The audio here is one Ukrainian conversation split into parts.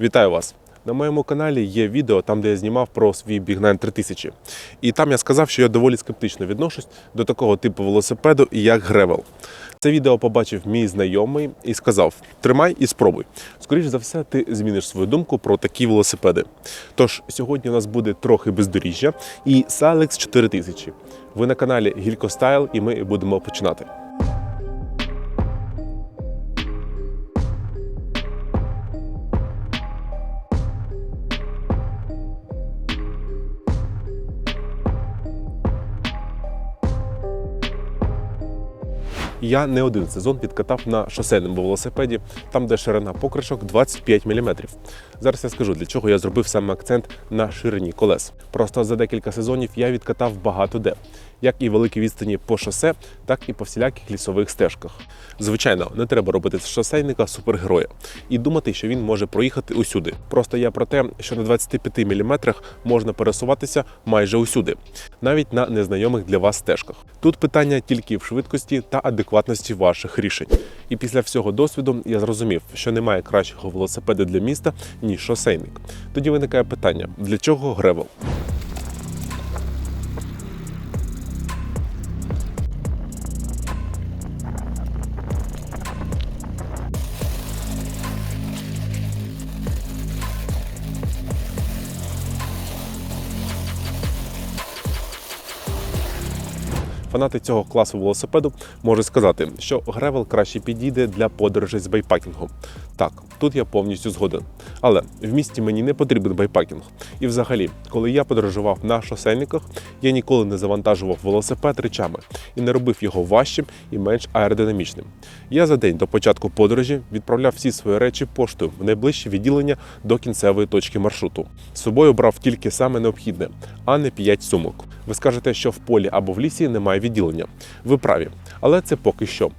Вітаю вас! На моєму каналі є відео, там де я знімав про свій Big 3000. І там я сказав, що я доволі скептично відношусь до такого типу велосипеду, як гревел. Це відео побачив мій знайомий і сказав: тримай і спробуй. Скоріше за все, ти зміниш свою думку про такі велосипеди. Тож сьогодні у нас буде трохи бездоріжжя і Silex 4000. Ви на каналі Гілько Стайл, і ми будемо починати. Я не один сезон відкатав на шосейному велосипеді, там де ширина покришок 25 мм. Зараз я скажу, для чого я зробив саме акцент на ширині колес. Просто за декілька сезонів я відкатав багато де, як і великі відстані по шосе, так і по всіляких лісових стежках. Звичайно, не треба робити з шосейника супергероя і думати, що він може проїхати усюди. Просто я про те, що на 25 мм можна пересуватися майже усюди, навіть на незнайомих для вас стежках. Тут питання тільки в швидкості та адекватності ваших рішень. І після всього досвіду я зрозумів, що немає кращого велосипеда для міста, ніж шосейник. Тоді виникає питання: для чого гревел? Фанати цього класу велосипеду можуть сказати, що гревел краще підійде для подорожей з байпакінгом. Так, тут я повністю згоден. Але в місті мені не потрібен байпакінг. І взагалі, коли я подорожував на шосейниках, я ніколи не завантажував велосипед речами і не робив його важчим і менш аеродинамічним. Я за день до початку подорожі відправляв всі свої речі поштою в найближче відділення до кінцевої точки маршруту. З собою брав тільки саме необхідне, а не 5 сумок. Ви скажете, що в полі або в лісі немає відділення. Ви праві, але це поки що.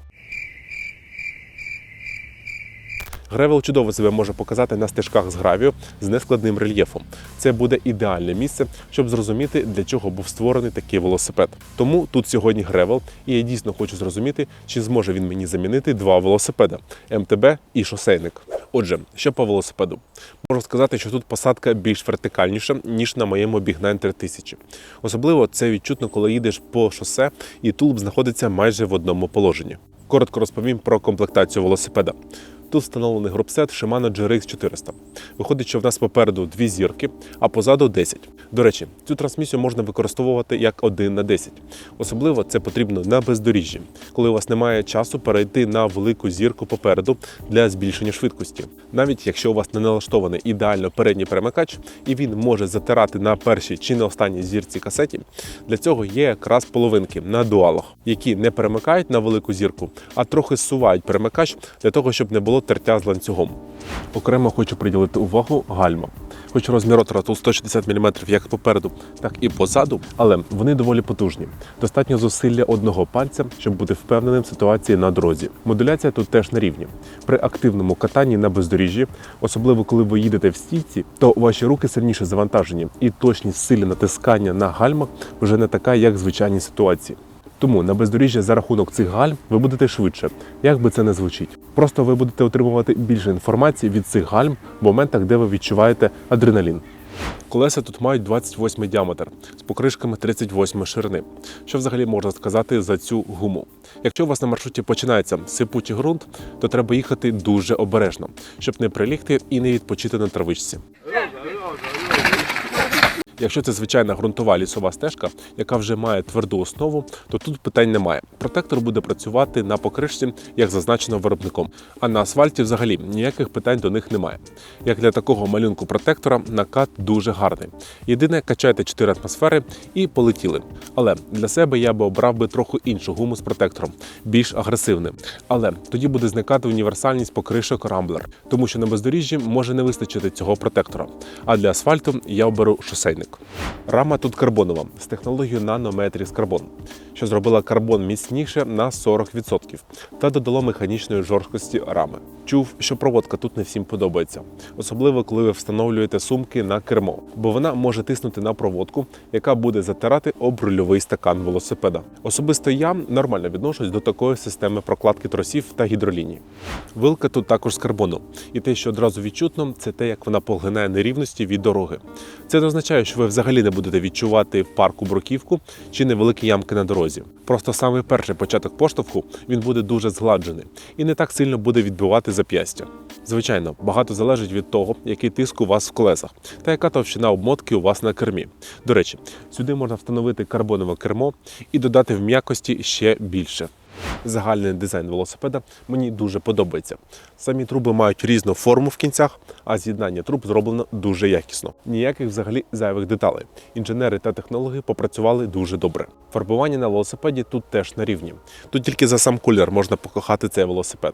Гревел чудово себе може показати на стежках з гравію з нескладним рельєфом. Це буде ідеальне місце, щоб зрозуміти, для чого був створений такий велосипед. Тому тут сьогодні гревел, і я дійсно хочу зрозуміти, чи зможе він мені замінити два велосипеда МТБ і шосейник. Отже, що по велосипеду, можу сказати, що тут посадка більш вертикальніша ніж на моєму Big 3000. Особливо це відчутно, коли їдеш по шосе, і тулуб знаходиться майже в одному положенні. Коротко розповім про комплектацію велосипеда. Тут встановлений групсет Shimano GRX 400. Виходить, що в нас попереду дві зірки, а позаду 10. До речі, цю трансмісію можна використовувати як 1 на 10. Особливо це потрібно на бездоріжжі, коли у вас немає часу перейти на велику зірку попереду для збільшення швидкості. Навіть якщо у вас не налаштований ідеально передній перемикач, і він може затирати на першій чи на останній зірці касеті, для цього є якраз половинки на дуалах, які не перемикають на велику зірку, а трохи зсувають перемикач для того, щоб не було тертя з ланцюгом. Окремо хочу приділити увагу гальма. Хоч розмір ротора тут 160 мм як попереду, так і позаду, але вони доволі потужні. Достатньо зусилля одного пальця, щоб бути впевненим в ситуації на дорозі. Модуляція тут теж на рівні. При активному катанні на бездоріжжі, особливо коли ви їдете в стійці, то ваші руки сильніше завантажені, і точність силі натискання на гальмах вже не така, як в звичайній ситуації. Тому на бездоріжжя за рахунок цих гальм ви будете швидше, як би це не звучить. Просто ви будете отримувати більше інформації від цих гальм в моментах, де ви відчуваєте адреналін. Колеса тут мають 28 діаметр з покришками 38 ширини. Що взагалі можна сказати за цю гуму? Якщо у вас на маршруті починається сипучий ґрунт, то треба їхати дуже обережно, щоб не прилігти і не відпочити на травичці. Якщо це звичайна ґрунтова лісова стежка, яка вже має тверду основу, то тут питань немає. Протектор буде працювати на покришці, як зазначено виробником. А на асфальті взагалі ніяких питань до них немає. Як для такого малюнку протектора, накат дуже гарний. Єдине, качайте 4 атмосфери і полетіли. Але для себе я би обрав би трохи іншу гуму з протектором, більш агресивним. Але тоді буде зникати універсальність покришок Рамблер, тому що на бездоріжжі може не вистачити цього протектора. А для асфальту я оберу шосейник. Рама тут карбонова з технологією нанометріз карбон, що зробила карбон міцніше на 40% та додало механічної жорсткості рами. Чув, що проводка тут не всім подобається, особливо коли ви встановлюєте сумки на кермо, бо вона може тиснути на проводку, яка буде затирати об рульовий стакан велосипеда. Особисто я нормально відношусь до такої системи прокладки тросів та гідроліній. Вилка тут також з карбону, і те, що одразу відчутно, це те, як вона поглинає нерівності від дороги. Це не означає, що ви взагалі не будете відчувати в парку бруківку чи невеликі ямки на дорозі. Просто саме перший початок поштовху він буде дуже згладжений і не так сильно буде відбивати зап'ястя. Звичайно, багато залежить від того, який тиск у вас в колесах та яка товщина обмотки у вас на кермі. До речі, сюди можна встановити карбонове кермо і додати в м'якості ще більше. Загальний дизайн велосипеда мені дуже подобається. Самі труби мають різну форму в кінцях, а з'єднання труб зроблено дуже якісно. Ніяких взагалі зайвих деталей. Інженери та технологи попрацювали дуже добре. Фарбування на велосипеді тут теж на рівні. Тут тільки за сам колір можна покохати цей велосипед.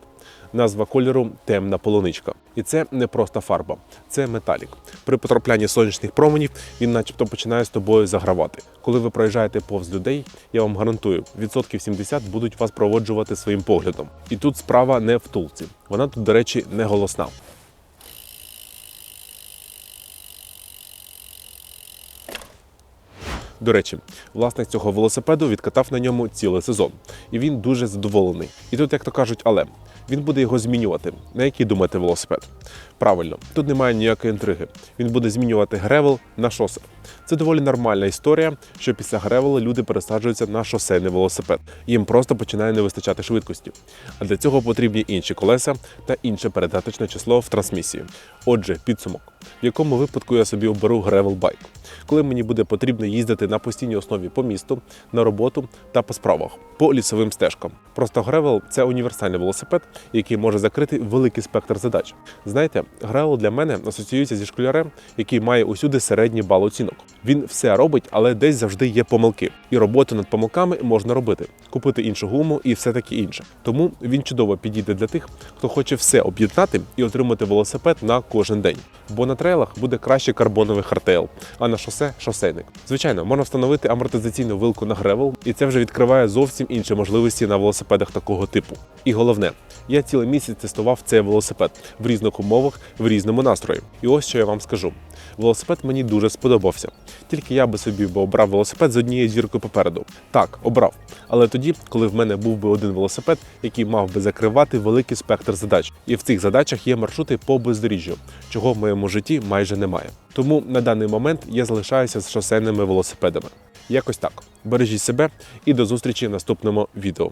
Назва кольору темна полуничка. І це не просто фарба, це металік. При потраплянні сонячних променів він, начебто, починає з тобою загравати. Коли ви проїжджаєте повз людей, я вам гарантую, відсотків 70 будуть вас проводжувати своїм поглядом. І тут справа не в тулці. Вона тут, до речі, не голосна. До речі, власник цього велосипеду відкатав на ньому цілий сезон, і він дуже задоволений. І тут, як то кажуть, але він буде його змінювати. На який думаєте велосипед? Правильно, тут немає ніякої інтриги. Він буде змінювати гревел на шосе. Це доволі нормальна історія, що після гревела люди пересаджуються на шосейний велосипед. Їм просто починає не вистачати швидкості. А для цього потрібні інші колеса та інше передаточне число в трансмісії. Отже, підсумок, в якому випадку я собі оберу гревел байк, коли мені буде потрібно їздити на постійній основі по місту, на роботу та по справах, по лісовим стежкам. Просто гревел це універсальний велосипед, який може закрити великий спектр задач. Знаєте, гревел для мене асоціюється зі школярем, який має усюди середній бал оцінок. Він все робить, але десь завжди є помилки. І роботу над помилками можна робити, купити іншу гуму і все таке інше. Тому він чудово підійде для тих, хто хоче все об'єднати і отримати велосипед на кожен день. Бо на трейлах буде краще карбоновий хартел, а на шосе шосейник. Звичайно, можна встановити амортизаційну вилку на гревел, і це вже відкриває зовсім інші можливості на велосипедах такого типу. І головне, я цілий місяць тестував цей велосипед в різних умовах, в різному настрої. І ось що я вам скажу: велосипед мені дуже сподобався. Тільки я би собі обрав велосипед з однією зіркою попереду. Так, обрав. Але тоді, коли в мене був би один велосипед, який мав би закривати великий спектр задач, і в цих задачах є маршрути по бездоріжжю, чого в моєму житті майже немає. Тому на даний момент я залишаюся з шосейними велосипедами. Якось так. Бережіть себе і до зустрічі в наступному відео.